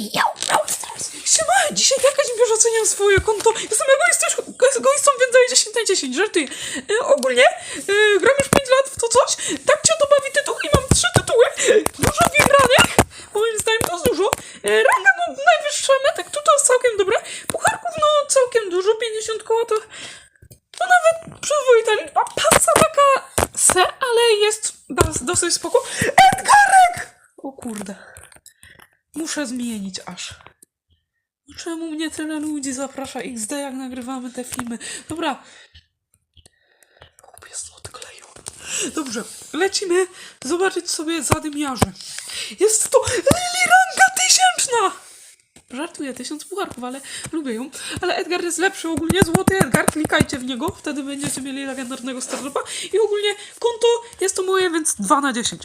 Yo, Brawl Stars. Siema, dzisiaj jakaś bierze oceniam swoje konto. Jestem egoistycz, egoistą, więc daję 10 na 10. Żartuję. E, ogólnie e, gram już 5 lat w to coś. Tak cię to bawi tytuł i mam 3 tytuły. Dużo wybranych. Moim zdaniem to jest dużo. E, ranga no najwyższa metek, tu to jest całkiem dobre. Pucharków no całkiem dużo, 50 koła to... To nawet przyzwoita liczba. Pasa taka se, ale jest dos- dosyć spoko. Edgarek! O kurde. Muszę zmienić aż. No Czemu mnie tyle ludzi zaprasza XD, jak nagrywamy te filmy? Dobra. Z odkleju. Dobrze, lecimy zobaczyć sobie zadymiarzy. Jest to Lili Ranga tysięczna! Żartuję, tysiąc pucharków, ale lubię ją. Ale Edgar jest lepszy ogólnie, złoty Edgar, klikajcie w niego, wtedy będziecie mieli legendarnego startupa. I ogólnie konto jest to moje, więc 2 na 10.